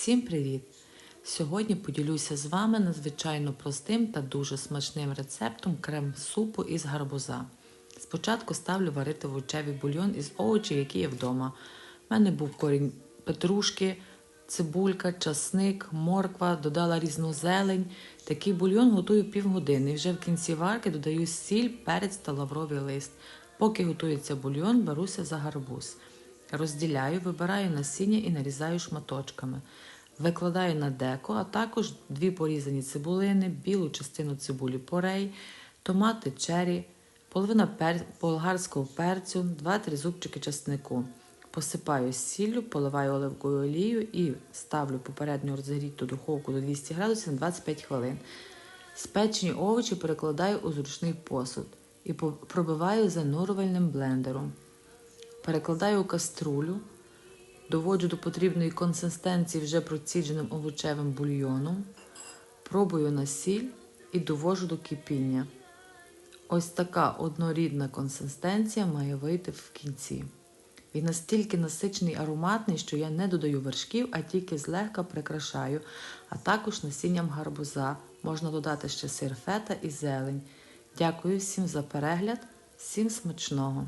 Всім привіт! Сьогодні поділюся з вами надзвичайно простим та дуже смачним рецептом крем-супу із гарбуза. Спочатку ставлю варити овочевий бульйон із овочів, які є вдома. У мене був корінь петрушки, цибулька, часник, морква, додала різну зелень. Такий бульйон готую півгодини. Вже в кінці варки додаю сіль, перець та лавровий лист. Поки готується бульйон, беруся за гарбуз. Розділяю, вибираю насіння і нарізаю шматочками. Викладаю на деко, а також дві порізані цибулини, білу частину цибулі порей, томати чері, половина пер... болгарського перцю, 2-3 зубчики часнику. Посипаю сіллю, поливаю оливковою олією і ставлю попередньо розігріту духовку до 200 градусів на 25 хвилин. Спечені овочі перекладаю у зручний посуд і пробиваю занурювальним блендером. Перекладаю у каструлю, доводжу до потрібної консистенції вже процідженим овочевим бульйоном, пробую на сіль і довожу до кипіння. Ось така однорідна консистенція має вийти в кінці. Він настільки насичений ароматний, що я не додаю вершків, а тільки злегка прикрашаю, а також насінням гарбуза. Можна додати ще сир фета і зелень. Дякую всім за перегляд, всім смачного!